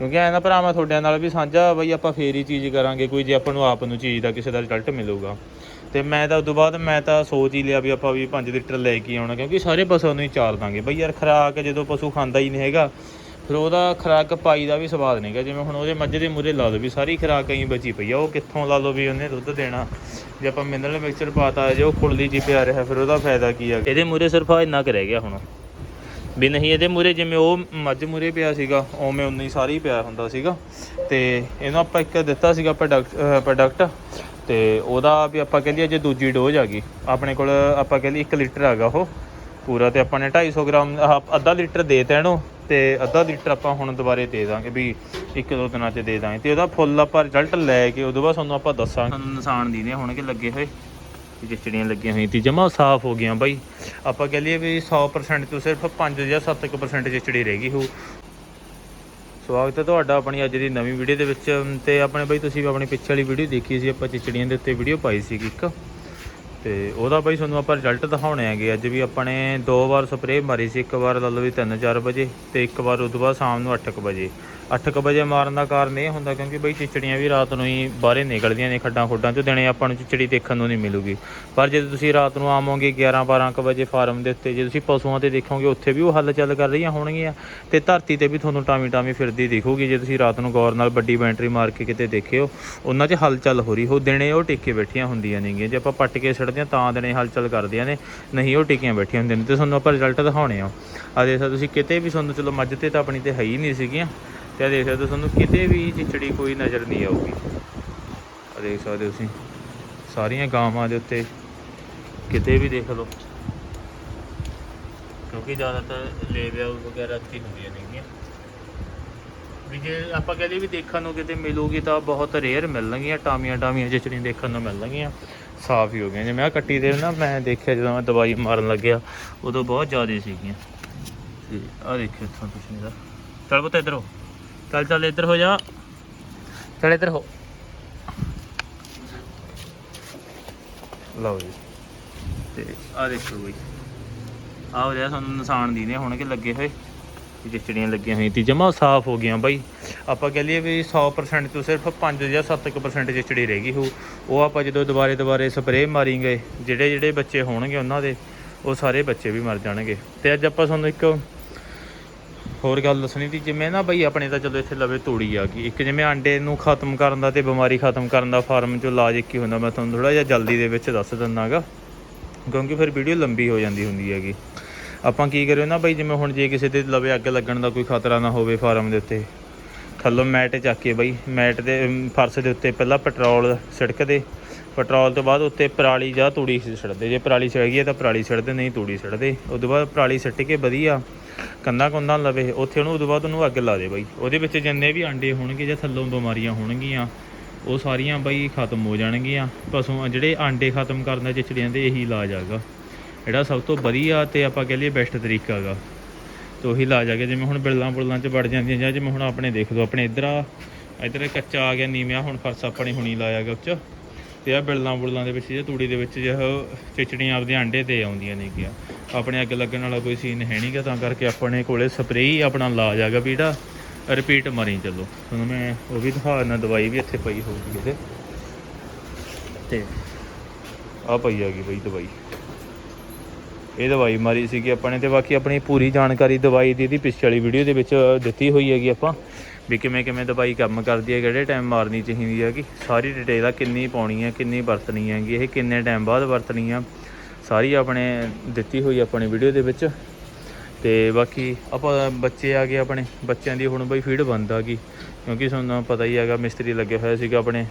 ਕਿਉਂਕਿ ਐਂ ਨਾ ਭਰਾ ਮੈਂ ਤੁਹਾਡਿਆਂ ਨਾਲ ਵੀ ਸਾਂਝਾ ਬਈ ਆਪਾਂ ਫੇਰ ਹੀ ਚੀਜ਼ ਕਰਾਂਗੇ, ਕੋਈ ਜੇ ਆਪਾਂ ਨੂੰ ਆਪ ਨੂੰ ਚੀਜ਼ ਦਾ ਕਿਸੇ ਦਾ ਰਿਜ਼ਲਟ ਮਿਲੂਗਾ। ਤੇ ਮੈਂ ਤਾਂ ਉਦੋਂ ਬਾਅਦ ਮੈਂ ਤਾਂ ਸੋਚ ਹੀ ਲਿਆ ਵੀ ਆਪਾਂ ਵੀ 5 ਲੀਟਰ ਲੈ ਕੇ ਆਉਣਾ, ਕਿਉਂਕਿ ਸਾਰੇ ਪਸ਼ੂਆਂ ਨੂੰ ਹੀ ਚਾਰ ਦਾਂਗੇ। ਬਈ ਯਾਰ ਖਰਾਕ ਜਦੋਂ ਪਸ਼ੂ ਖਾਂਦਾ ਹੀ ਨਹੀਂ ਹੈਗਾ, ਫਿਰ ਉਹਦਾ ਖਰਾਕ ਪਾਈ ਦਾ ਵੀ ਸਵਾਦ ਨਹੀਂਗਾ ਜਿਵੇਂ ਹੁਣ ਉਹਦੇ ਮੱਝ ਦੇ ਮੂਰੇ ਲਾ ਲਓ ਵੀ ਸਾਰੀ ਖਰਾਕ ਐਂ ਬਚੀ ਪਈ ਆ, ਉਹ ਕਿੱਥੋਂ ਲਾ ਲਓ ਵੀ ਉਹਨੇ ਦੁੱਧ ਦੇਣਾ। ਜੇ ਆਪਾਂ ਮਿਨਰਲ ਮਿਕਸਚਰ ਪਾਤਾ, ਜੇ ਉਹ ਖੁਰਲੀ ਜੀ ਪਿਆ ਰਿਹਾ, ਫਿਰ ਉਹਦਾ ਫਾਇਦਾ ਕੀ ਆ? ਇਹਦੇ ਮੂਰੇ ਸਿਰਫ ਆ ਇੰਨਾ ਕੁ ਰਹਿ ਗਿਆ ਹੁਣ। ਵੀ ਨਹੀਂ, ਇਹਦੇ ਮੂਰੇ ਜਿਵੇਂ ਉਹ ਮੱਝ ਮੂਰੇ ਪਿਆ ਸੀਗਾ, ਉਵੇਂ ਉਨਾ ਹੀ ਸਾਰੀ ਪਿਆ ਹੁੰਦਾ ਸੀਗਾ। ਤੇ ਇਹਨੂੰ ਆਪਾਂ ਇੱਕ ਦਿੱਤਾ ਸੀਗਾ ਪ੍ਰੋਡਕਟ ਪ੍ਰੋਡਕਟ ਤੇ ਉਹਦਾ ਵੀ ਆਪਾਂ ਕਹਿੰਦੇ ਜੇ ਦੂਜੀ ਡੋਜ਼ ਆ ਗਈ। ਆਪਣੇ ਕੋਲ ਆਪਾਂ ਕਹਿੰਦੇ 1 ਲੀਟਰ ਹੈਗਾ ਉਹ, ਪੂਰਾ ਤੇ ਆਪਾਂ ਨੇ 250 ਗ੍ਰਾਮ ਅੱਧਾ ਲੀਟਰ ਦੇ ਤਾ ਇਹਨੂੰ, ਤੇ ਅੱਧਾ ਲੀਟਰ ਆਪਾਂ ਹੁਣ ਦੁਬਾਰੇ ਦੇ ਦਾਂਗੇ, ਵੀ ਇੱਕ ਦੋ ਦਿਨਾਂ 'ਚ ਦੇ ਦਾਂਗੇ। ਤੇ ਉਹਦਾ ਫੁੱਲ ਆਪਾਂ ਰਿਜ਼ਲਟ ਲੈ ਕੇ ਉਦੋਂ ਬਾਅਦ ਤੁਹਾਨੂੰ ਆਪਾਂ ਦੱਸਾਂਗੇ। ਤੁਹਾਨੂੰ ਨਿਸ਼ਾਨ ਦੀਨੇ ਹੋਣਗੇ ਲੱਗੇ ਹੋਏ। ਤੇ ਚਿਚੜੀਆਂ ਲੱਗੀਆਂ ਹੋਈਆਂ ਤੀ ਜਮਾ ਸਾਫ਼ ਹੋ ਗਈਆਂ ਬਾਈ। ਆਪਾਂ ਕਹ ਲਈਏ ਵੀ 100% ਤੋਂ ਸਿਰਫ 5 ਜਾਂ 7% ਚਿਚੜੀ ਰਹਿ ਗਈ ਹੋ ਸਵਾਗਤ ਹੈ ਤੁਹਾਡਾ ਆਪਣੀ ਅੱਜ ਦੀ ਨਵੀਂ ਵੀਡੀਓ ਦੇ ਵਿੱਚ। ਤੇ ਆਪਣੇ ਬਾਈ ਤੁਸੀਂ ਵੀ ਆਪਣੀ ਪਿੱਛੇ ਵਾਲੀ ਵੀਡੀਓ ਦੇਖੀ ਸੀ, ਆਪਾਂ ਚਿਚੜੀਆਂ ਦੇ ਉੱਤੇ ਵੀਡੀਓ ਪਾਈ ਸੀ ਇੱਕ। ਤੇ ਉਹਦਾ ਬਾਈ ਤੁਹਾਨੂੰ ਆਪਾਂ ਰਿਜ਼ਲਟ ਦਿਖਾਉਣੇ ਹੈਗੇ। ਅੱਜ ਵੀ ਆਪਾਂ ਨੇ ਦੋ ਵਾਰ ਸਪਰੇਅ ਮਾਰੀ ਸੀ, ਇੱਕ ਵਾਰ ਲਾ ਲਓ ਵੀ 3-4 ਵਜੇ ਤੇ ਇੱਕ ਵਾਰ ਉਦੋਂ ਬਾਅਦ ਸ਼ਾਮ ਨੂੰ 8:00 ਵਜੇ। 8:00 ਵਜੇ ਮਾਰਨ ਦਾ ਕਾਰਨ ਇਹ ਹੁੰਦਾ ਕਿਉਂਕਿ ਬਈ ਚਿਚੜੀਆਂ ਵੀ ਰਾਤ ਨੂੰ ਹੀ ਬਾਹਰੇ ਨਿਕਲਦੀਆਂ ਨੇ ਖੱਡਾਂ ਖੁੱਡਾਂ 'ਚ, ਦਿਨੇ ਆਪਾਂ ਨੂੰ ਚਿਚੜੀ ਦੇਖਣ ਨੂੰ ਨਹੀਂ ਮਿਲੂਗੀ। ਪਰ ਜੇ ਤੁਸੀਂ ਰਾਤ ਨੂੰ ਆਵੋਗੇ 11-12 ਵਜੇ ਫਾਰਮ ਦੇ ਉੱਤੇ, ਜੇ ਤੁਸੀਂ ਪਸ਼ੂਆਂ ਤੇ ਦੇਖੋਗੇ, ਉੱਥੇ ਵੀ ਉਹ ਹੱਲ ਚੱਲ ਕਰ ਰਹੀਆਂ ਹੋਣਗੀਆਂ ਤੇ ਧਰਤੀ ਤੇ ਵੀ ਤੁਹਾਨੂੰ ਟਾਮੀ ਟਾਮੀ ਫਿਰਦੀ ਦਿਖੂਗੀ। ਜੇ ਤੁਸੀਂ ਰਾਤ ਨੂੰ ਗੌਰ ਨਾਲ ਵੱਡੀ ਬੈਟਰੀ ਮਾਰ ਕੇ ਕਿਤੇ ਦੇਖਿਓ, ਉਹਨਾਂ 'ਚ ਹਲਚਲ ਹੋ ਰਹੀ ਹੋ ਦਿਨੇ ਉਹ ਟਿੱਕੇ ਬੈਠੀਆਂ ਹੁੰਦੀਆਂ ਨੇਗੀਆਂ। ਜੇ ਆਪਾਂ ਪੱਟ ਕੇ ਛੱਡਦੇ ਹਾਂ ਤਾਂ ਦਿਨੇ ਹਲਚਲ ਕਰਦੀਆਂ ਨੇ, ਨਹੀਂ ਉਹ ਟਿੱਕੀਆਂ ਬੈਠੀਆਂ ਹੁੰਦੀਆਂ ਨੇ। ਤੇ ਤੁਹਾਨੂੰ ਆਪਾਂ ਰਿਜ਼ਲਟ ਦਿਖਾਉਣੇ ਆ। ਆ ਦੇਖ ਤੁਸੀਂ ਕਿਤੇ ਵੀ ਤੁਹਾਨੂੰ ਚਲੋ ਮੱਝ ਤੇ ਤਾਂ ਆਪਣੀ ਤੇ ਹੈ ਹੀ ਨਹੀਂ ਸੀਗੀਆਂ। ਤੇ ਆ ਦੇਖ ਸਕਦੇ ਹੋ ਤੁਹਾਨੂੰ, ਕਿਤੇ ਵੀ ਚਿਚੜੀ ਕੋਈ ਨਜ਼ਰ ਨਹੀਂ ਆਊਗੀ। ਆ ਦੇਖ ਸਕਦੇ ਹੋ ਤੁਸੀਂ, ਸਾਰੀਆਂ ਗਾਵਾਂ ਦੇ ਉੱਤੇ ਕਿਤੇ ਵੀ ਦੇਖ ਲਓ। ਕਿਉਂਕਿ ਜ਼ਿਆਦਾਤਰ ਲੇਬਿਆ ਵਗੈਰਾ ਇੱਥੇ ਹੁੰਦੀਆਂ ਨੇਗੀਆਂ। ਵੀ ਜੇ ਆਪਾਂ ਕਹਦੇ ਵੀ ਦੇਖਣ ਨੂੰ ਕਿਤੇ ਮਿਲੂਗੀ ਤਾਂ ਬਹੁਤ ਰੇਅਰ ਮਿਲਣਗੀਆਂ ਟਾਮੀਆਂ ਟਾਮੀਆਂ ਚਿਚੜੀਆਂ ਦੇਖਣ ਨੂੰ ਮਿਲਣਗੀਆਂ। ਸਾਫ਼ ਹੀ ਹੋ ਗਈਆਂ। ਜਿਵੇਂ ਆ ਕੱਟੀ ਦੇ ਨਾ, ਮੈਂ ਦੇਖਿਆ ਜਦੋਂ ਮੈਂ ਦਵਾਈ ਮਾਰਨ ਲੱਗਿਆ, ਉਦੋਂ ਬਹੁਤ ਜ਼ਿਆਦਾ ਸੀਗੀਆਂ। ਤੇ ਆ ਦੇਖਿਓ ਇੱਥੋਂ ਤੁਸੀਂ ਇਹਦਾ। ਚੱਲ ਪੁੱਤ ਇੱਧਰ ਚੱਲ ਚੱਲ, ਇੱਧਰ ਹੋ ਜਾ। ਚੱਲ, ਇੱਧਰ ਹੋ। ਲਓ ਜੀ। ਤੇ ਆ ਦੇਖੋ ਬਈ। ਆ ਹੋ ਰਿਹਾ ਸਾਨੂੰ ਨਿਸ਼ਾਨ ਦੀ ਹੋਣਗੇ ਲੱਗੇ ਹੋਏ। ਤੇ ਚਿੜੀਆਂ ਲੱਗੀਆਂ ਹੋਈਆਂ। ਤੇ ਜਮਾ ਸਾਫ਼ ਹੋ ਗਈਆਂ ਬਾਈ। ਆਪਾਂ ਕਹ ਲਈਏ ਵੀ 100% ਤੋਂ ਸਿਰਫ 5 ਜਾਂ 7% ਚਿਚੜੀ ਰਹਿ ਗਈ ਹੋ ਉਹ ਆਪਾਂ ਜਦੋਂ ਦੁਬਾਰੇ ਦੁਬਾਰੇ ਸਪਰੇਅ ਮਾਰੀ ਗਏ ਜਿਹੜੇ ਜਿਹੜੇ ਬੱਚੇ ਹੋਣਗੇ ਉਹਨਾਂ ਦੇ, ਉਹ ਸਾਰੇ ਬੱਚੇ ਵੀ ਮਰ ਜਾਣਗੇ। ਤੇ ਅੱਜ ਆਪਾਂ ਤੁਹਾਨੂੰ ਇੱਕ ਹੋਰ ਗੱਲ ਦੱਸਣੀ ਸੀ, ਜਿਵੇਂ ਨਾ ਬਈ ਆਪਣੇ ਤਾਂ ਚਲੋ ਇੱਥੇ ਲਵੇ ਤੂੜੀ ਆ ਗਈ। ਇੱਕ ਜਿਵੇਂ ਆਂਡੇ ਨੂੰ ਖਤਮ ਕਰਨ ਦਾ ਤੇ ਬਿਮਾਰੀ ਖਤਮ ਕਰਨ ਦਾ ਫਾਰਮ 'ਚੋਂ ਇਲਾਜ ਇੱਕ ਹੀ ਹੁੰਦਾ, ਮੈਂ ਤੁਹਾਨੂੰ ਥੋੜਾ ਜਿਹਾ ਜਲਦੀ ਦੇ ਵਿੱਚ ਦੱਸ ਦਿੰਦਾਗਾ। ਕਿਉਂਕਿ ਫਿਰ ਵੀਡੀਓ ਲੰਬੀ ਹੋ ਜਾਂਦੀ ਹੁੰਦੀ ਹੈਗੀ। ਆਪਾਂ ਕੀ ਕਰਿਓ ਨਾ ਬਈ, ਜਿਵੇਂ ਹੁਣ ਜੇ ਕਿਸੇ ਦੇ ਲਵੇ ਅੱਗ ਲੱਗਣ ਦਾ ਕੋਈ ਖਤਰਾ ਨਾ ਹੋਵੇ ਫਾਰਮ ਦੇ ਉੱਤੇ। ਥੱਲੋਂ ਮੈਟ ਚੱਕ ਕੇ ਬਈ, ਮੈਟ ਦੇ ਫਰਸ਼ ਦੇ ਉੱਤੇ ਪਹਿਲਾਂ ਪੈਟਰੋਲ ਛਿੜਕਦੇ ਪੈਟਰੋਲ ਤੋਂ ਬਾਅਦ ਉੱਤੇ ਪਰਾਲੀ ਜਾਂ ਤੂੜੀ ਛੱਡਦੇ ਜੇ ਪਰਾਲੀ ਛਿੜਕ ਗਈ ਤਾਂ ਪਰਾਲੀ ਛੱਡਦੇ ਨਹੀਂ ਤੂੜੀ ਛੱਡਦੇ ਉਸ ਤੋਂ ਬਾਅਦ ਪਰਾਲੀ ਛੱਟ ਕੇ ਵਧੀਆ ਕੰਦਾ ਕੰਦਾ ਲਵੇ, ਉੱਥੇ ਉਹਨੂੰ ਉਸ ਤੋਂ ਬਾਅਦ ਉਹਨੂੰ ਅੱਗ ਲਾ ਦੇ ਬਾਈ। ਉਹਦੇ ਵਿੱਚ ਜਿੰਨੇ ਵੀ ਆਂਡੇ ਹੋਣਗੇ ਜਾਂ ਥੱਲੋਂ ਬਿਮਾਰੀਆਂ ਹੋਣਗੀਆਂ, ਉਹ ਸਾਰੀਆਂ ਬਾਈ ਖਤਮ ਹੋ ਜਾਣਗੀਆਂ। ਪਸ਼ੂ ਜਿਹੜੇ ਆਂਡੇ ਖਤਮ ਕਰਨ ਦਾ ਚਿਚੜੀਆਂ ਦੇ ਇਹੀ ਇਲਾਜ ਹੈਗਾ ਜਿਹੜਾ ਸਭ ਤੋਂ ਵਧੀਆ ਤੇ ਆਪਾਂ ਕਹਿ ਲਈਏ ਬੈਸਟ ਤਰੀਕਾ ਹੈਗਾ ਤੇ ਉਹੀ ਇਲਾਜ ਆ ਗਿਆ ਜਿਵੇਂ ਹੁਣ ਬਿਲਲਾਂ ਬੁਲਲਾਂ 'ਚ ਵੜ ਜਾਂਦੀਆਂ ਜਾਂ ਜਿਵੇਂ ਹੁਣ ਆਪਣੇ ਦੇਖ ਲਓ, ਆਪਣੇ ਇਧਰ ਆ, ਇਧਰ ਕੱਚਾ ਆ ਗਿਆ ਨੀਵਿਆ ਹੁਣ ਫਰਸ਼ ਆਪਣੇ ਹੁਣੀ ਲਾਇਆ ਗਿਆ ਉੱਚ। ਤੇ ਆ ਬਿਲਲਾਂ ਬੁਲਲਾਂ ਦੇ ਵਿੱਚ ਜੇ ਤੂੜੀ ਦੇ ਵਿੱਚ ਜੇ ਚਿਚੜੀਆਂ ਆਪਦੇ ਆਂਡੇ ਤੇ ਆਉਂਦੀਆਂ ਨੇਗੀਆਂ ਆਪਣੇ ਅੱਗ ਲੱਗਣ ਵਾਲਾ ਕੋਈ ਸੀਨ ਹੈ ਨਹੀਂਗਾ ਤਾਂ ਕਰਕੇ ਆਪਣੇ ਕੋਲੇ ਸਪਰੇਅ ਆਪਣਾ ਇਲਾਜ ਹੈਗਾ ਵੀ ਜਿਹੜਾ ਰਿਪੀਟ ਮਾਰੀ ਚੱਲੋ। ਤੁਹਾਨੂੰ ਮੈਂ ਉਹ ਵੀ ਦਿਖਾ ਦਿੰਦਾ, ਦਵਾਈ ਵੀ ਇੱਥੇ ਪਈ ਹੋਊਗੀ ਇਹਦੇ। ਤੇ ਆ ਪਈ ਹੈਗੀ ਬਈ ਦਵਾਈ। ਇਹ ਦਵਾਈ ਮਾਰੀ ਸੀਗੀ ਆਪਾਂ ਨੇ, ਤੇ ਬਾਕੀ ਆਪਣੀ ਪੂਰੀ ਜਾਣਕਾਰੀ ਦਵਾਈ ਦੀ ਇਹਦੀ ਪਿਛਲੀ ਵਾਲੀ ਵੀਡੀਓ ਦੇ ਵਿੱਚ ਦਿੱਤੀ ਹੋਈ ਹੈਗੀ ਆਪਾਂ। ਵੀ ਕਿਵੇਂ ਕਿਵੇਂ ਦਵਾਈ ਕੰਮ ਕਰਦੀ ਹੈ, ਕਿਹੜੇ ਟਾਈਮ ਮਾਰਨੀ ਚਾਹੀਦੀ ਹੈਗੀ ਸਾਰੀ ਡਿਟੇਲ ਆ, ਕਿੰਨੀ ਪਾਉਣੀ ਹੈ, ਕਿੰਨੀ ਵਰਤਣੀ ਹੈਗੀ, ਇਹ ਕਿੰਨੇ ਟਾਈਮ ਬਾਅਦ ਵਰਤਣੀ ਆ, ਸਾਰੀ ਆਪਣੇ ਦਿੱਤੀ ਹੋਈ ਆਪਣੀ ਵੀਡੀਓ ਦੇ ਵਿੱਚ। ਤੇ ਬਾਕੀ ਆਪਾਂ ਬੱਚੇ ਆ ਗਏ ਆਪਣੇ, ਬੱਚਿਆਂ ਦੀ ਹੁਣ ਬਈ ਫੀਡ ਬੰਦ ਆ ਗਈ, ਕਿਉਂਕਿ ਤੁਹਾਨੂੰ ਪਤਾ ਹੀ ਹੈਗਾ ਮਿਸਤਰੀ ਲੱਗਿਆ ਹੋਇਆ ਸੀਗਾ ਆਪਣੇ,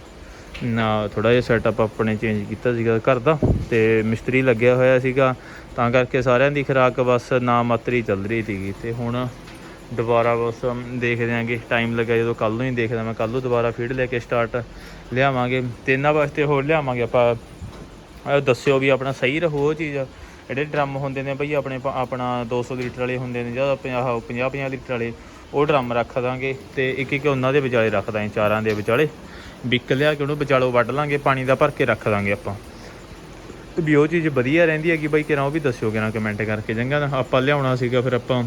ਨਾ ਥੋੜਾ ਜਿਹਾ ਸੈਟਅਪ ਆਪਣੇ ਚੇਂਜ ਕੀਤਾ ਸੀਗਾ ਘਰ ਦਾ, ਤੇ ਮਿਸਤਰੀ ਲੱਗਿਆ ਹੋਇਆ ਸੀਗਾ, ਤਾਂ ਕਰਕੇ ਸਾਰਿਆਂ ਦੀ ਖੁਰਾਕ ਬਸ ਨਾ ਮਾਤਰੀ ਚੱਲ ਰਹੀ ਸੀਗੀ, ਤੇ ਹੁਣ ਦੁਬਾਰਾ ਬਸ ਦੇਖਦੇ ਆਂਗੇ ਟਾਈਮ ਲੱਗਾ ਜਦੋਂ ਕੱਲ ਨੂੰ ਹੀ ਦੇਖਦਾ ਮੈਂ ਕੱਲ ਨੂੰ ਦੁਬਾਰਾ ਫੀਡ ਲੈ ਕੇ ਸਟਾਰਟ ਲਿਆਵਾਂਗੇ। ਤੇ ਇਹਨਾਂ ਵਾਸਤੇ ਹੋਰ ਲਿਆਵਾਂਗੇ ਆਪਾਂ। ਦੱਸਿਓ ਵੀ ਆਪਣਾ ਸਹੀ ਰਹੋ ਉਹ ਚੀਜ਼। ਜਿਹੜੇ ਡਰਮ ਹੁੰਦੇ ਨੇ ਬਈ ਆਪਣੇ ਪਾ- ਆਪਣਾ 200 ਲੀਟਰ ਵਾਲੇ ਹੁੰਦੇ ਨੇ ਜਾਂ 50 50 50 ਲੀਟਰ ਵਾਲੇ, ਉਹ ਡਰਮ ਰੱਖ ਦਾਂਗੇ ਤੇ ਇੱਕ ਇੱਕ ਉਹਨਾਂ ਦੇ ਵਿਚਾਲੇ ਰੱਖ ਦਾਂਗੇ, ਚਾਰਾਂ ਦੇ ਵਿਚਾਲੇ। ਵਿਕ ਲਿਆ ਕਿ ਉਹਨੂੰ ਵਿਚਾਲੋ ਵੱਢ ਲਾਂਗੇ, ਪਾਣੀ ਦਾ ਭਰ ਕੇ ਰੱਖ ਦਾਂਗੇ ਆਪਾਂ। ਵੀ ਉਹ ਚੀਜ਼ ਵਧੀਆ ਰਹਿੰਦੀ ਹੈਗੀ ਬਾਈ, ਕਿਰਾਂ ਉਹ ਵੀ ਦੱਸਿਓ ਕਿਰਾਂ ਕਮੈਂਟ ਕਰਕੇ। ਚੰਗਾ ਨਾ, ਆਪਾਂ ਲਿਆਉਣਾ ਸੀਗਾ ਫਿਰ ਆਪਾਂ।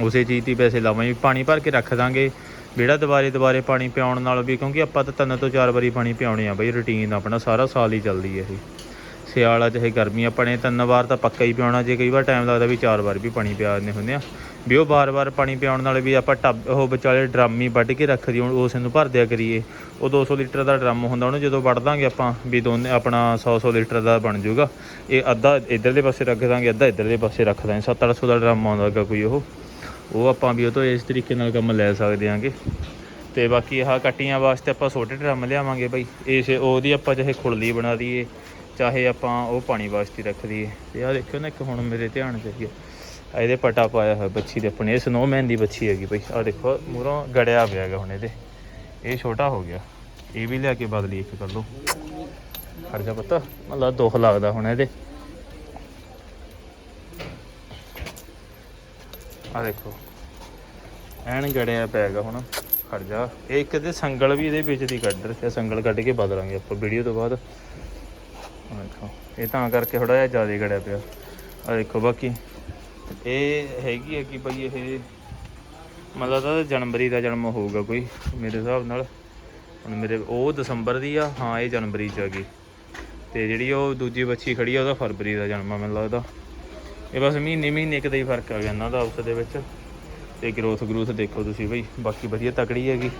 ਉਸੇ ਚੀਜ਼ ਦੀ ਪੈਸੇ ਲਾਵਾਂਗੇ ਪਾਣੀ ਭਰ ਕੇ ਰੱਖ ਦਾਂਗੇ। ਜਿਹੜਾ ਦੁਬਾਰੇ ਦੁਬਾਰੇ ਪਾਣੀ ਪਿਆਉਣ ਨਾਲ ਵੀ, ਕਿਉਂਕਿ ਆਪਾਂ ਤਾਂ ਤਿੰਨ ਤੋਂ ਚਾਰ ਵਾਰੀ ਪਾਣੀ ਪਿਆਉਣੇ ਆ ਬਈ ਰੁਟੀਨ ਆਪਣਾ ਸਾਰਾ ਸਾਲ ਹੀ ਚੱਲਦੀ ਹੈ ਇਹ। ਸਿਆਲਾ ਚਾਹੇ ਗਰਮੀ ਆਪਣੇ ਤਿੰਨ ਵਾਰ ਤਾਂ ਪੱਕਾ ਹੀ ਪਿਆਉਣਾ, ਜੇ ਕਈ ਵਾਰ ਟਾਈਮ ਲੱਗਦਾ ਵੀ ਚਾਰ ਵਾਰ ਵੀ ਪਾਣੀ ਪਿਆ ਦਿੰਦੇ ਹੁੰਦੇ ਆ। ਵੀ ਉਹ ਬਾਰ-ਬਾਰ ਪਾਣੀ ਪਿਆਉਣ ਨਾਲ ਵੀ ਆਪਾਂ ਟੱਬ, ਉਹ ਵਿਚਾਲੇ ਡਰਮ ਹੀ ਵੱਢ ਕੇ ਰੱਖ ਦੀ ਉਸ ਨੂੰ ਭਰ ਦਿਆ ਕਰੀਏ। ਉਹ 200 ਲੀਟਰ ਦਾ ਡਰਮ ਹੁੰਦਾ, ਉਹਨੂੰ ਜਦੋਂ ਵੱਢ ਦਾਂਗੇ ਆਪਾਂ, ਵੀ ਦੋਨੇ, ਆਪਣਾ 100-100 ਲੀਟਰ ਦਾ ਬਣ ਜਾਊਗਾ। ਇਹ ਅੱਧਾ ਇਧਰਲੇ ਪਾਸੇ ਰੱਖ ਦਾਂਗੇ, ਅੱਧਾ ਇਧਰਲੇ ਪਾਸੇ ਰੱਖ ਦਾਂਗੇ 7-800 ਦਾ ਡਰਮ ਆਉਂਦਾ ਗਾ ਕੋਈ ਉਹ। ਉਹ ਆਪਾਂ ਵੀ ਉਹ ਤੋਂ ਇਸ ਤਰੀਕੇ ਨਾਲ ਕੰਮ ਲੈ ਸਕਦੇ ਆਂਗੇ। ਤੇ ਬਾਕੀ ਆਹ ਕੱਟੀਆਂ ਵਾਸਤੇ ਆਪਾਂ ਛੋਟੇ ਡਰਮ ਲਿਆਵਾਂਗੇ ਬਾਈ। ਇਸ ਉਹਦੀ ਆਪਾਂ ਚਾਹੇ ਖੁਰਲੀ ਬਣਾ ਦਈਏ, ਚਾਹੇ ਆਪਾਂ ਉਹ ਪਾਣੀ ਵਾਸਤੇ ਰੱਖ ਦਈਏ। ਤੇ ਆਹ ਦੇਖਿਓ ਨਾ ਇੱਕ ਹੁਣ ਮੇਰੇ ਧਿਆਨ ਚ ਆਈ ਆ। ਇਹਦੇ ਪਟਾ ਪਾਇਆ ਹੋਇਆ ਬੱਚੀ ਦੇ ਆਪਣੇ, ਇਹ ਸਨੋਮੈਨ ਦੀ ਬੱਚੀ ਹੈਗੀ ਬਈ। ਆਹ ਦੇਖੋ, ਮੂਹਰੋਂ ਗੜਿਆ ਪਿਆ ਹੈਗਾ ਹੁਣ ਇਹਦੇ। ਇਹ ਛੋਟਾ ਹੋ ਗਿਆ। ਇਹ ਵੀ ਲਿਆ ਕੇ ਬਦਲੀ ਇੱਕ ਕਰ ਲਓ ਖੜ ਪਤਾ, ਮਤਲਬ ਦੁੱਖ ਲੱਗਦਾ ਹੁਣ ਇਹਦੇ। ਆ ਦੇਖੋ। ਐਨ ਗੜਿਆ ਪੈਗਾ ਹੁਣ, ਖੜ ਜਾ। ਇਹ ਇੱਕ ਤੇ ਸੰਗਲ ਵੀ ਇਹਦੇ ਵਿੱਚ ਦੀ ਕੱਢ ਰੱਖਿਆ, ਸੰਗਲ ਕੱਢ ਕੇ ਬਦਲਾਂਗੇ ਆਪਾਂ ਵੀਡੀਓ ਤੋਂ ਬਾਅਦ। ਦੇਖੋ, ਇਹ ਤਾਂ ਕਰਕੇ ਥੋੜਾ ਜਿਹਾ ਜ਼ਿਆਦਾ ਗੜਿਆ ਪਿਆ। ਆ ਦੇਖੋ ਬਾਕੀ, ਇਹ ਹੈਗੀ ਹੈ ਕਿ ਬਈ ਇਹ ਮਤਲਬ ਤਾਂ ਜਨਵਰੀ ਦਾ ਜਨਮ ਹੋਊਗਾ ਕੋਈ, ਮੇਰੇ ਹਿਸਾਬ ਨਾਲ। ਹੁਣ ਮੇਰੇ, ਉਹ ਦਸੰਬਰ ਦੀ ਆ, ਹਾਂ ਇਹ ਜਨਵਰੀ ਚ ਆ ਗਈ। ਤੇ ਜਿਹੜੀ ਉਹ ਦੂਜੀ ਬੱਚੀ ਖੜੀ ਆ, ਉਹਦਾ ਫਰਵਰੀ ਦਾ ਜਨਮ ਆ, ਮੈਨੂੰ ਲੱਗਦਾ। ਇਹ ਬਸ ਮਹੀਨੇ ਮਹੀਨੇ ਇੱਕ ਦਾ ਹੀ ਫ਼ਰਕ ਆ ਗਿਆ ਇਹਨਾਂ ਦਾ ਆਪਸ ਦੇ ਵਿੱਚ। ਤੇ ਗਰੋਥ ਗਰੋਥ ਦੇਖੋ ਤੁਸੀਂ ਬਈ, ਬਾਕੀ ਵਧੀਆ ਤਕੜੀ ਹੈਗੀ।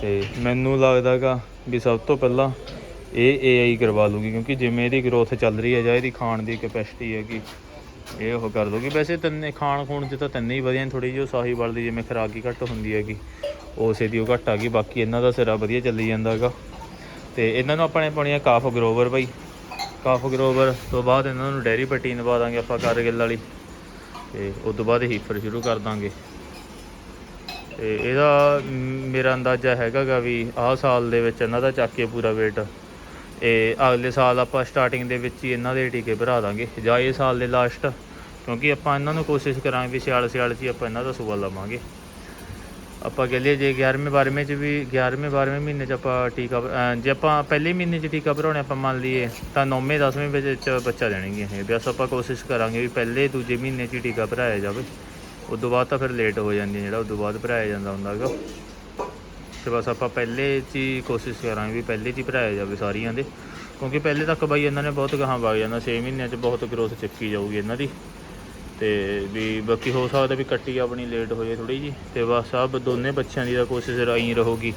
ਤੇ ਮੈਨੂੰ ਲੱਗਦਾਗਾ ਵੀ ਸਭ ਤੋਂ ਪਹਿਲਾਂ ਇਹ AI ਕਰਵਾ ਲੂਗੀ ਕਿਉਂਕਿ ਜਿਵੇਂ ਇਹਦੀ ਗਰੋਥ ਚੱਲ ਰਹੀ ਹੈ ਜਾਂ ਇਹਦੀ ਖਾਣ ਦੀ ਕੈਪੈਸਿਟੀ ਹੈਗੀ, ਇਹ ਉਹ ਕਰ ਦੋਗੀ ਵੈਸੇ ਤੰਨੇ ਖਾਣ ਖੂਣ ਚ ਤਾਂ ਤੰਨੇ ਹੀ ਵਧੀਆ ਥੋੜੀ ਜਿਹੀ ਸਾਹੀਵਾਲ ਦੀ ਜਿਵੇਂ ਖਰਾਕ ਘੱਟ ਹੁੰਦੀ ਹੈਗੀ, ਉਸੇ ਦੀ ਉਹ ਘੱਟ ਆ ਗਈ, ਬਾਕੀ ਇਹਨਾਂ ਦਾ ਸਿਰਾ ਵਧੀਆ ਚੱਲੀ ਜਾਂਦਾ ਹੈਗਾ ਤੇ ਇਹਨਾਂ ਨੂੰ ਆਪਣੇ ਪਾਉਣੀ ਆ ਕਾਫ ਗਰੋਵਰ ਬਾਈ ਕਾਫ ਗਰੋਵਰ ਤੋਂ ਬਾਅਦ ਇਹਨਾਂ ਨੂੰ ਡੈਰੀ ਪਟੀਨ ਪਾ ਦਾਂਗੇ ਆਪਾਂ ਕਾਰਗਿਲ ਵਾਲੀ। ਤੇ ਉਸ ਤੋਂ ਬਾਅਦ ਹੀਫਰ ਸ਼ੁਰੂ ਕਰ ਦਾਂਗੇ। ਤੇ ਇਹਦਾ ਮੇਰਾ ਅੰਦਾਜ਼ਾ ਹੈਗਾਗਾ ਵੀ ਆਹ ਸਾਲ ਦੇ ਵਿੱਚ ਇਹਨਾਂ ਦਾ ਚੱਕ ਕੇ ਪੂਰਾ weight ਇਹ ਅਗਲੇ ਸਾਲ ਆਪਾਂ ਸਟਾਰਟਿੰਗ ਦੇ ਵਿੱਚ ਹੀ ਇਹਨਾਂ ਦੇ ਟੀਕੇ ਭਰਾ ਦਾਂਗੇ। ਜਾਂ ਇਹ ਸਾਲ ਦੇ ਲਾਸਟ ਕਿਉਂਕਿ ਆਪਾਂ ਇਹਨਾਂ ਨੂੰ ਕੋਸ਼ਿਸ਼ ਕਰਾਂਗੇ ਵੀ ਸਿਆਲ ਸਿਆਲ 'ਚ ਹੀ ਆਪਾਂ ਇਹਨਾਂ ਦਾ ਸੂਆ ਲਵਾਂਗੇ। ਆਪਾਂ ਕਹ ਲਈਏ ਜੇ 11ਵੇਂ 12ਵੇਂ 'ਚ ਵੀ 11ਵੇਂ 12ਵੇਂ ਮਹੀਨੇ 'ਚ ਆਪਾਂ ਟੀਕਾ ਜੇ ਆਪਾਂ ਪਹਿਲੇ ਮਹੀਨੇ 'ਚ ਟੀਕਾ ਭਰਾਉਣੇ ਆਪਾਂ ਮੰਨ ਲਈਏ, ਤਾਂ 9ਵੇਂ 10ਵੇਂ ਵਿੱਚ ਬੱਚਾ ਦੇਣਗੇ ਇਹ। ਬਸ ਆਪਾਂ ਕੋਸ਼ਿਸ਼ ਕਰਾਂਗੇ ਵੀ ਪਹਿਲੇ ਦੂਜੇ ਮਹੀਨੇ 'ਚ ਹੀ ਟੀਕਾ ਭਰਾਇਆ ਜਾਵੇ। ਉਸ ਤੋਂ ਬਾਅਦ ਤਾਂ ਫਿਰ ਲੇਟ ਹੋ ਜਾਂਦੀ ਜਿਹੜਾ ਉਸ ਤੋਂ ਬਾਅਦ ਭਰਾਇਆ ਜਾਂਦਾ ਹੁੰਦਾ ਹੈਗਾ ਤੇ ਬਸ ਆਪਾਂ ਪਹਿਲੇ 'ਚ ਹੀ ਕੋਸ਼ਿਸ਼ ਕਰਾਂਗੇ ਵੀ ਪਹਿਲੇ 'ਚ ਹੀ ਭਰਾਇਆ ਜਾਵੇ ਸਾਰੀਆਂ ਦੇ। ਕਿਉਂਕਿ ਪਹਿਲੇ ਤੱਕ ਬਾਈ ਇਹਨਾਂ ਨੇ ਬਹੁਤ ਗਾਹਾਂ ਵਗ ਜਾਂਦਾ 6 ਮਹੀਨਿਆਂ 'ਚ ਬਹੁਤ ਗਰੋਥ ਚੱਕੀ ਜਾਊਗੀ ਇਹਨਾਂ ਦੀ। ਤੇ ਵੀ ਬਾਕੀ ਹੋ ਸਕਦਾ ਵੀ ਕੱਟੀ ਆਪਣੀ ਲੇਟ ਹੋ ਜਾਏ ਥੋੜੀ ਜੀ ਤੇ ਬਸ ਆਹ ਦੋਨੇ ਬੱਚਿਆਂ ਦੀ ਤਾਂ ਕੋਸ਼ਿਸ਼ ਰਹੀ ਰਹੂਗੀ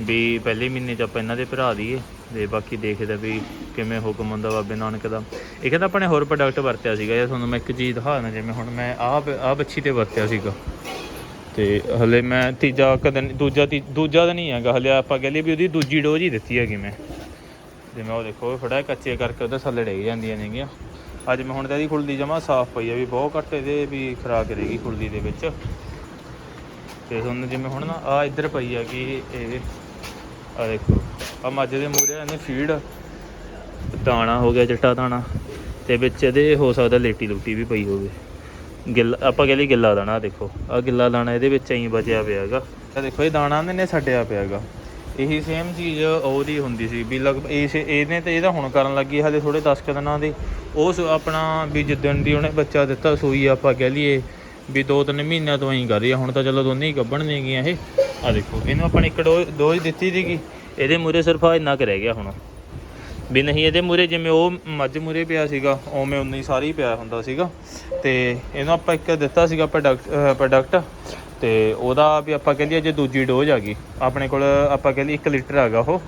ਵੀ ਪਹਿਲੇ ਮਹੀਨੇ 'ਚ ਆਪਾਂ ਇਹਨਾਂ ਦੇ ਭਰਾ ਦੀਏ ਤੇ ਬਾਕੀ ਦੇਖਦੇ ਵੀ ਕਿਵੇਂ ਹੁਕਮ ਹੁੰਦਾ ਬਾਬੇ ਨਾਨਕ ਦਾ। ਇਹ ਕਹਿੰਦਾ ਆਪਾਂ ਨੇ ਹੋਰ ਪ੍ਰੋਡਕਟ ਵਰਤਿਆ ਸੀਗਾ ਜਾਂ ਤੁਹਾਨੂੰ ਮੈਂ ਇੱਕ ਚੀਜ਼ ਦਿਖਾਣਾ ਜਿਵੇਂ ਹੁਣ ਮੈਂ ਆਹ ਆਹ ਬੱਚੀ ਤੇ ਵਰਤਿਆ ਸੀਗਾ। ਤੇ ਹਲੇ ਮੈਂ ਤੀਜਾ ਕਦੇ ਦੂਜਾ ਤੀ- ਦੂਜਾ ਤਾਂ ਨਹੀਂ ਹੈਗਾ, ਹਲੇ ਆਪਾਂ ਕਹਿ ਲਈਏ ਵੀ ਉਹਦੀ ਦੂਜੀ ਡੋਜ਼ ਹੀ ਦਿੱਤੀ ਹੈਗੀ ਮੈਂ। ਜਿਵੇਂ ਉਹ ਦੇਖੋ ਫੜਾ ਕੱਚੇ ਕਰਕੇ ਉਹਦੇ ਥੱਲੇ ਡਿੱਗ ਜਾਂਦੀਆਂ ਨੇਗੀਆਂ। ਅੱਜ ਮੈਂ ਹੁਣ ਤਾਂ ਇਹਦੀ ਖੁਰਲੀ ਜਮਾ ਸਾਫ਼ ਪਈ ਆ ਵੀ ਬਹੁਤ ਘੱਟ ਇਹਦੇ ਵੀ ਖਰਾਕ ਰਹੇਗੀ ਖੁੱਲਦੀ ਦੇ ਵਿੱਚ। ਤੇ ਹੁਣ ਜਿਵੇਂ ਹੁਣ ਨਾ ਆ ਇੱਧਰ ਪਈ ਆ ਕਿ ਇਹ ਆ ਦੇਖੋ ਆ ਮੱਝ ਦੇ ਮੂਹਰੇ ਇਹਨੇ ਫੀਡ, ਦਾਣਾ ਹੋ ਗਿਆ, ਚਿੱਟਾ ਦਾਣਾ, ਤੇ ਵਿੱਚ ਇਹਦੇ ਹੋ ਸਕਦਾ ਲੇਟੀ ਲੁੱਟੀ ਵੀ ਪਈ ਹੋਵੇ। ਗਿੱਲ, ਆਪਾਂ ਕਹਿੰਦੇ ਗਿੱਲਾ ਦਾਣਾ ਦੇਖੋ ਆ ਗਿੱਲਾ ਦਾਣਾ ਇਹਦੇ ਵਿੱਚ ਐਂ ਬਚਿਆ ਪਿਆ ਹੈਗਾ। ਆ ਦੇਖੋ, ਇਹ ਦਾਣਾ ਨੇ ਛੱਡਿਆ ਪਿਆ ਹੈਗਾ। ਇਹੀ ਸੇਮ ਚੀਜ਼ ਉਹਦੀ ਹੁੰਦੀ ਸੀ ਵੀ ਲਗ ਇਸ ਇਹਨੇ ਤੇ ਇਹਦਾ ਹੁਣ ਕਰਨ ਲੱਗੀ ਹਲੇ ਥੋੜੇ 10 ਕੁ ਦਿਨਾਂ ਦੀ। ਉਸ ਆਪਣਾ ਵੀ ਜਿੱਦਣ ਦੀ ਉਹਨੇ ਬੱਚਾ ਦਿੱਤਾ ਸੂਈ ਆਪਾਂ ਕਹਿ ਲਈਏ ਵੀ ਦੋ ਤਿੰਨ ਮਹੀਨਿਆਂ ਤੋਂ ਐਂ ਕਰ ਰਹੀ ਆ। ਹੁਣ ਤਾਂ ਚਲੋ ਦੋਨੇ ਹੀ ਗੱਭਣ ਨੇਗੀਆਂ ਇਹ। ਆ ਦੇਖੋ, ਇਹਨੂੰ ਆਪਾਂ ਨੇ ਇੱਕ ਡੋਜ਼ ਡੋਜ਼ ਦਿੱਤੀ ਸੀਗੀ। ਇਹਦੇ ਮੂਰੇ ਸਿਰਫ ਆ ਇੰਨਾ ਕੁ ਰਹਿ ਗਿਆ ਹੁਣ। ਵੀ ਨਹੀਂ, ਇਹਦੇ ਮੂਰੇ ਜਿਵੇਂ ਉਹ ਮੱਝ ਮੂਰੇ ਪਿਆ ਸੀਗਾ, ਉਵੇਂ ਉਨਾ ਹੀ ਸਾਰੀ ਪਿਆ ਹੁੰਦਾ ਸੀਗਾ। ਤੇ ਇਹਨੂੰ ਆਪਾਂ ਇੱਕ ਦਿੱਤਾ ਸੀਗਾ ਪ੍ਰੋਡਕਟ ਪ੍ਰੋਡਕਟ ਤੇ ਉਹਦਾ ਵੀ ਆਪਾਂ ਕਹਿੰਦੇ ਜੇ ਦੂਜੀ ਡੋਜ਼ ਆ ਗਈ, ਆਪਣੇ ਕੋਲ ਆਪਾਂ ਕਹਿੰਦੇ 1 ਲੀਟਰ ਹੈਗਾ ਉਹ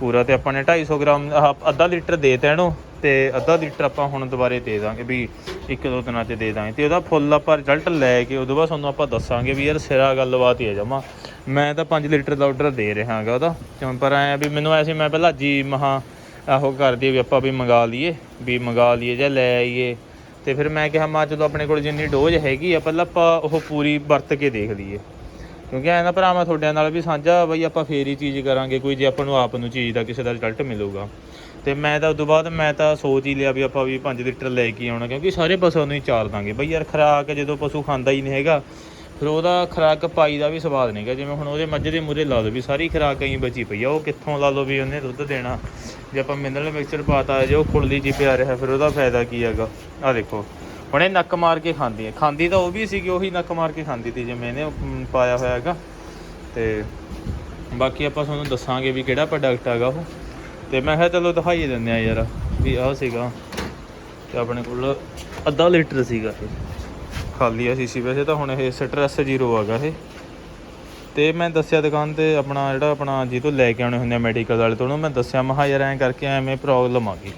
ਪੂਰਾ ਤੇ ਆਪਾਂ ਨੇ 250 ਗ੍ਰਾਮ, ਆਹ ਅੱਧਾ ਲੀਟਰ ਦੇ ਤਾ ਇਹਨੂੰ ਤੇ ਅੱਧਾ ਲੀਟਰ ਆਪਾਂ ਹੁਣ ਦੁਬਾਰੇ ਦੇ ਦਾਂਗੇ ਵੀ ਇੱਕ ਦੋ ਦਿਨਾਂ 'ਚ ਦੇ ਦਾਂਗੇ ਤੇ ਉਹਦਾ ਫੁੱਲ ਆਪਾਂ ਰਿਜ਼ਲਟ ਲੈ ਕੇ ਉਦੋਂ ਬਾਅਦ ਤੁਹਾਨੂੰ ਆਪਾਂ ਦੱਸਾਂਗੇ ਵੀ ਯਾਰ ਸਿਰਾ ਗੱਲਬਾਤ ਹੀ ਹੈ ਜਮਾ। ਮੈਂ ਤਾਂ 5 ਲੀਟਰ ਦਾ ਆਰਡਰ ਦੇ ਰਿਹਾ ਹਾਂਗਾ ਉਹਦਾ, ਕਿਉਂ ਪਰ ਐ ਵੀ ਮੈਨੂੰ ਐਸੇ ਮੈਂ ਪਹਿਲਾਂ ਜੀ ਮਹਾ ਆਹੋ ਕਰਦੀ ਵੀ ਆਪਾਂ ਵੀ ਮੰਗਾ ਲਈਏ, ਵੀ ਮੰਗਾ ਲਈਏ ਜਾਂ ਲੈ ਆਈਏ। ਤੇ ਫਿਰ ਮੈਂ ਕਿਹਾ, ਮਾ ਚਲੋ ਆਪਣੇ ਕੋਲ ਜਿੰਨੀ ਡੋਜ਼ ਹੈਗੀ ਆ, ਪਹਿਲਾਂ ਆਪਾਂ ਉਹ ਪੂਰੀ ਵਰਤ ਕੇ ਦੇਖ ਲਈਏ। ਕਿਉਂਕਿ ਐਂ ਨਾ ਭਰਾ ਮੈਂ ਤੁਹਾਡਿਆਂ ਨਾਲ ਵੀ ਸਾਂਝਾ ਬਈ ਆਪਾਂ ਫੇਰ ਹੀ ਚੀਜ਼ ਕਰਾਂਗੇ, ਕੋਈ ਜੇ ਆਪਾਂ ਨੂੰ ਆਪ ਨੂੰ ਚੀਜ਼ ਦਾ ਕਿਸੇ ਦਾ ਰਿਜ਼ਲਟ ਮਿਲੂਗਾ। ਤੇ ਮੈਂ ਤਾਂ ਉਦੋਂ ਬਾਅਦ ਮੈਂ ਤਾਂ ਸੋਚ ਹੀ ਲਿਆ ਵੀ ਆਪਾਂ ਵੀ 5 ਲੀਟਰ ਲੈ ਕੇ ਆਉਣਾ, ਕਿਉਂਕਿ ਸਾਰੇ ਪਸ਼ੂਆਂ ਨੂੰ ਹੀ ਚਾਰ ਦਾਂਗੇ। ਬਈ ਯਾਰ ਖਰਾਕ ਜਦੋਂ ਪਸ਼ੂ ਖਾਂਦਾ ਹੀ ਨਹੀਂ ਹੈਗਾ ਫਿਰ ਉਹਦਾ ਖਰਾਕ ਪਾਈ ਦਾ ਵੀ ਸਵਾਦ ਨਹੀਂਗਾ ਜਿਵੇਂ ਹੁਣ ਉਹਦੇ ਮੱਝ ਦੇ ਮੂਰੇ ਲਾ ਲਓ ਵੀ ਸਾਰੀ ਖਰਾਕ ਕਹੀਂ ਬਚੀ ਪਈ ਆ, ਉਹ ਕਿੱਥੋਂ ਲਾ ਲਓ ਵੀ ਉਹਨੇ ਦੁੱਧ ਦੇਣਾ। ਜੇ ਆਪਾਂ ਮਿਨਰਲ ਮਿਕਸਚਰ ਪਾਤਾ, ਜੇ ਉਹ ਖੁਰਲੀ ਜੀ ਪਿਆ ਰਿਹਾ, ਫਿਰ ਉਹਦਾ ਫਾਇਦਾ ਕੀ ਹੈਗਾ? ਆ ਦੇਖੋ, ਹੁਣ ਇਹ ਨੱਕ ਮਾਰ ਕੇ ਖਾਂਦੀ ਹੈ। ਖਾਂਦੀ ਤਾਂ ਉਹ ਵੀ ਸੀਗੀ, ਉਹੀ ਨੱਕ ਮਾਰ ਕੇ ਖਾਂਦੀ ਤੀ ਜਿਵੇਂ ਇਹਨੇ ਪਾਇਆ ਹੋਇਆ ਹੈਗਾ। ਤੇ ਬਾਕੀ ਆਪਾਂ ਤੁਹਾਨੂੰ ਦੱਸਾਂਗੇ ਵੀ ਕਿਹੜਾ ਪ੍ਰੋਡਕਟ ਹੈਗਾ ਉਹ। ਤੇ ਮੈਂ ਕਿਹਾ ਚਲੋ ਦਿਖਾਈ ਦਿੰਦੇ ਆ ਯਾਰ, ਵੀ ਆਹ ਸੀਗਾ। ਤੇ ਆਪਣੇ ਕੋਲ ਅੱਧਾ ਲੀਟਰ ਸੀਗਾ ਇਹ। ਖਾਲੀ ਆ ਸੀਸੀ ਵੈਸੇ ਤਾਂ ਹੁਣ ਇਹ ਸਟ੍ਰੈਸ ਜ਼ੀਰੋ ਹੈਗਾ ਇਹ। ਤੇ ਮੈਂ ਦੱਸਿਆ ਦੁਕਾਨ ਤੇ ਆਪਣਾ ਜਿਹੜਾ ਆਪਣਾ ਜਿਹਤੋਂ ਲੈ ਕੇ ਆਉਣੇ ਹੁੰਦੇ ਆ ਮੈਡੀਕਲ ਵਾਲੇ ਤੋਂ, ਉਹਨੂੰ ਮੈਂ ਦੱਸਿਆ ਮਹਾ ਯਾਰ ਐਂ ਕਰਕੇ ਐਵੇਂ ਪ੍ਰੋਬਲਮ ਆ ਗਈ।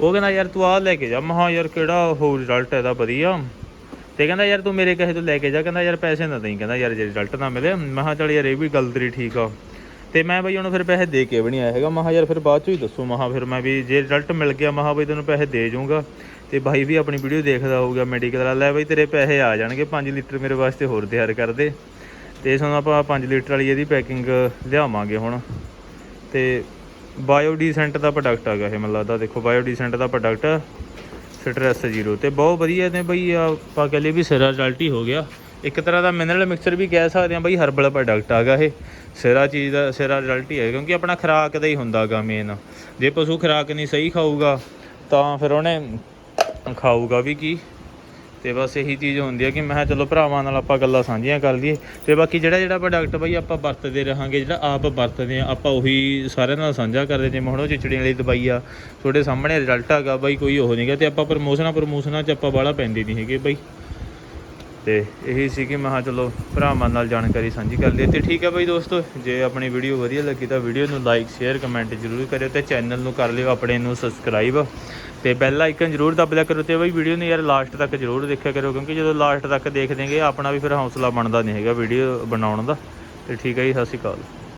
ਉਹ ਕਹਿੰਦਾ, ਯਾਰ ਤੂੰ ਆਹ ਲੈ ਕੇ ਜਾ। ਮਹਾ ਯਾਰ ਕਿਹੜਾ ਹੋ ਰਿਜ਼ਲਟ ਇਹਦਾ ਵਧੀਆ? ਤੇ ਕਹਿੰਦਾ, ਯਾਰ ਤੂੰ ਮੇਰੇ ਕਹੇ ਤੋਂ ਲੈ ਕੇ ਜਾ। ਕਹਿੰਦਾ, ਯਾਰ ਪੈਸੇ ਨਾ ਦੇਈਂ। ਕਹਿੰਦਾ, ਯਾਰ ਜੇ ਰਿਜ਼ਲਟ ਨਾ ਮਿਲੇ। ਮੈਂ ਕਿਹਾ, ਚੱਲ ਯਾਰ ਇਹ ਵੀ ਗੱਲ ਤੇਰੀ ਠੀਕ ਆ। ਤੇ ਮੈਂ ਬਈ ਉਹਨੂੰ ਫਿਰ ਪੈਸੇ ਦੇ ਕੇ ਵੀ ਨਹੀਂ ਆਇਆ ਹੈਗਾ। ਮਹਾ ਯਾਰ ਫਿਰ ਬਾਅਦ ਚੋਂ ਹੀ ਦੱਸੋ। ਮਹਾ ਫਿਰ ਮੈਂ ਵੀ ਜੇ ਰਿਜ਼ਲਟ ਮਿਲ ਗਿਆ ਮਹਾ ਬਈ ਤੈਨੂੰ ਪੈਸੇ ਦੇ ਜਾਊਂਗਾ ਤੇ ਭਾਈ ਵੀ ਆਪਣੀ ਵੀਡੀਓ ਦੇਖਦਾ ਹੋਊਗਾ ਮੈਡੀਕਲ ਵਾਲਾ। ਲੈ ਬਈ ਤੇਰੇ ਪੈਸੇ ਆ ਜਾਣਗੇ 5 ਲੀਟਰ ਮੇਰੇ ਵਾਸਤੇ ਹੋਰ ਤਿਆਰ ਕਰ ਦੇ। ਤੇ ਸਾਨੂੰ ਆਪਾਂ 5 ਲੀਟਰ ਵਾਲੀ ਇਹਦੀ ਪੈਕਿੰਗ ਲਿਆਵਾਂਗੇ ਹੁਣ। ਤੇ ਬਾਇਓਡੀਸੈਂਟ ਦਾ ਪ੍ਰੋਡਕਟ ਹੈਗਾ ਇਹ, ਮੈਨੂੰ ਲੱਗਦਾ। ਦੇਖੋ ਬਾਇਓਡੀਸੈਂਟ ਦਾ ਪ੍ਰੋਡਕਟ ਸਟ੍ਰੈਸ ਜ਼ੀਰੋ ਤੇ ਬਹੁਤ ਵਧੀਆ ਨੇ ਬਈ, ਆਪਾਂ ਕਹ ਲਈਏ ਵੀ ਸਿਰਾ ਰਿਜ਼ਲਟ ਹੀ ਹੋ ਗਿਆ। ਇੱਕ ਤਰ੍ਹਾਂ ਦਾ ਮਿਨਰਲ ਮਿਕਸਚਰ ਵੀ ਕਹਿ ਸਕਦੇ ਆ ਬਈ ਹਰਬਲ ਪ੍ਰੋਡਕਟ ਹੈਗਾ ਇਹ। ਸਿਰਾ ਚੀਜ਼ ਦਾ, ਸਿਰਾ ਰਿਜ਼ਲਟ ਹੀ ਹੈ, ਕਿਉਂਕਿ ਆਪਣਾ ਖੁਰਾਕ ਦਾ ਹੀ ਹੁੰਦਾਗਾ ਮੇਨ ਜੇ ਪਸ਼ੂ ਖੁਰਾਕ ਨਹੀਂ ਸਹੀ ਖਾਊਗਾ, ਤਾਂ ਫਿਰ ਉਹਨੇ ਖਾਊਗਾ ਵੀ ਕੀ? ਤੇ ਬਸ ਇਹੀ ਚੀਜ਼ ਹੁੰਦੀ ਆ ਕਿ ਮੈਂ ਕਿਹਾ ਚਲੋ ਭਰਾਵਾਂ ਨਾਲ ਆਪਾਂ ਗੱਲਾਂ ਸਾਂਝੀਆਂ ਕਰ ਲਈਏ। ਤੇ ਬਾਕੀ ਜਿਹੜਾ ਜਿਹੜਾ ਪ੍ਰੋਡਕਟ ਬਈ ਆਪਾਂ ਵਰਤਦੇ ਰਹਾਂਗੇ, ਜਿਹੜਾ ਆਪ ਵਰਤਦੇ ਆ, ਆਪਾਂ ਉਹੀ ਸਾਰਿਆਂ ਨਾਲ ਸਾਂਝਾ ਕਰਦੇ। ਜਿਵੇਂ ਹੁਣ ਉਹ ਚਿਚੜੀਆਂ ਵਾਲੀ ਦਵਾਈ ਆ, ਤੁਹਾਡੇ ਸਾਹਮਣੇ ਰਿਜ਼ਲਟ ਹੈਗਾ ਬਈ, ਕੋਈ ਉਹ ਨਹੀਂਗਾ ਤੇ ਆਪਾਂ ਪ੍ਰਮੋਸ਼ਨਾਂ ਪ੍ਰਮੋਸ਼ਨਾਂ 'ਚ ਆਪਾਂ ਬਾਹਲਾ ਪੈਂਦੇ ਨਹੀਂ ਹੈਗੇ ਬਈ। ਤੇ ਇਹੀ ਸੀ ਕਿ ਮੈਂ ਕਿਹਾ ਚਲੋ ਭਰਾਵਾਂ ਨਾਲ ਜਾਣਕਾਰੀ ਸਾਂਝੀ ਕਰ ਲਈ ਤੇ ਠੀਕ ਹੈ ਬਈ ਦੋਸਤੋ, ਜੇ ਆਪਣੀ ਵੀਡੀਓ ਵਧੀਆ ਲੱਗੀ ਤਾਂ ਵੀਡੀਓ ਨੂੰ ਲਾਈਕ ਸ਼ੇਅਰ ਕਮੈਂਟ ਜ਼ਰੂਰ ਕਰਿਓ ਤੇ ਚੈਨਲ ਨੂੰ ਕਰ ਲਿਓ ਆਪਣੇ ਨੂੰ ਸਬਸਕ੍ਰਾਈਬ ਤੇ ਬੈਲ ਆਈਕਨ ਜ਼ਰੂਰ ਦਬ ਲਿਆ ਕਰੋ ਤੇ ਬਈ ਵੀਡੀਓ ਨੂੰ ਯਾਰ ਲਾਸਟ ਤੱਕ ਜ਼ਰੂਰ ਦੇਖਿਆ ਕਰੋ, ਕਿਉਂਕਿ ਜਦੋਂ ਲਾਸਟ ਤੱਕ ਦੇਖ ਦੇਂਗੇ ਆਪਣਾ ਵੀ ਫਿਰ ਹੌਸਲਾ ਬਣਦਾ ਨਹੀਂ ਹੈਗਾ ਵੀਡੀਓ ਬਣਾਉਣ ਦਾ। ਤੇ ਠੀਕ ਹੈ ਜੀ, ਸਤਿ ਸ਼੍ਰੀ ਅਕਾਲ।